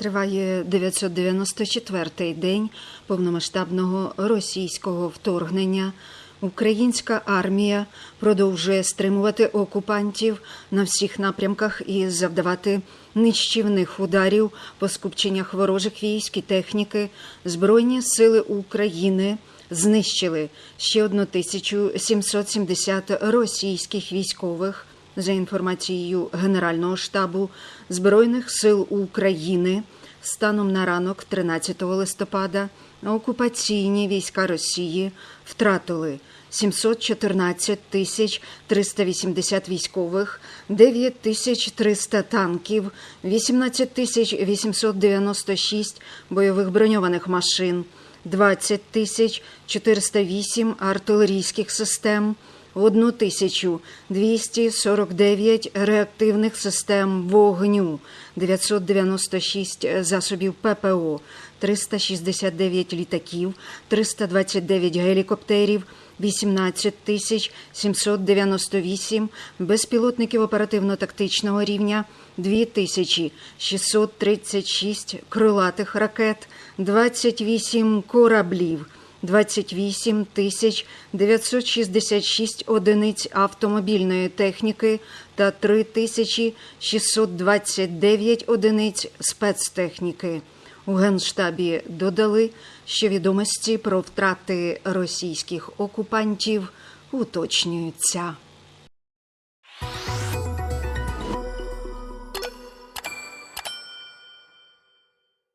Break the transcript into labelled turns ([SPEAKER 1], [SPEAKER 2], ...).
[SPEAKER 1] Триває 994-й день повномасштабного російського вторгнення. Українська армія продовжує стримувати окупантів на всіх напрямках і завдавати нищівних ударів по скупченнях ворожих військ і техніки. Збройні сили України знищили ще 1770 російських військових. За інформацією Генерального штабу Збройних сил України, станом на ранок 13 листопада окупаційні війська Росії втратили 714 тисяч 380 військових, 9 тисяч 300 танків, 18 тисяч 896 бойових броньованих машин, 20 тисяч 408 артилерійських систем, 1249 реактивних систем вогню, 996 засобів ППО, 369 літаків, 329 гелікоптерів, 18 тисяч 798 безпілотників оперативно-тактичного рівня, 2636 крилатих ракет, 28 кораблів, 28 тисяч 966 одиниць автомобільної техніки та 3 тисячі 629 одиниць спецтехніки. У Генштабі додали, що відомості про втрати російських окупантів уточнюються.